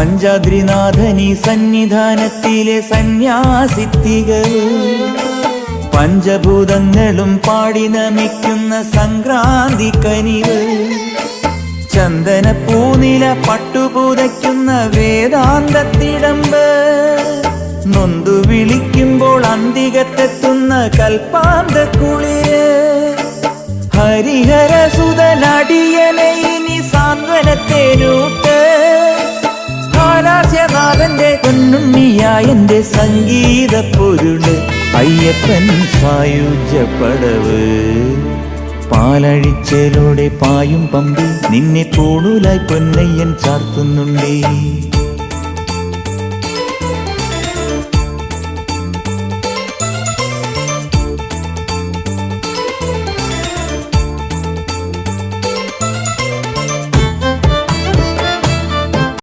പഞ്ചാദ്രിനാഥനി സന്നിധാനത്തിലെ സന്യാസിത്തികൾ പഞ്ചഭൂതങ്ങളും പാടി നമിക്കുന്ന സംക്രാന്തി കനിവ് ചന്ദനപ്പൂനില പട്ടുപൂതയ്ക്കുന്ന വേദാന്തത്തിടമ്പ് നൊന്തു വിളിക്കുമ്പോൾ അന്തികത്തെത്തുന്ന കൽപ്പാന്ത കുളിര് ഹരിഹര സുതനടിയനെ ഇനി സാന്ത്വനത്തെ ഹാലാസ്യനാഥന്റെ സംഗീത പൊരുൾ അയ്യപ്പൻ സായുജ പടവ് പാലഴിച്ചലോടെ പായും പമ്പി നിന്നെ തോണൂലായി പൊന്നയ്യൻ ചാർത്തുന്നുണ്ടേ.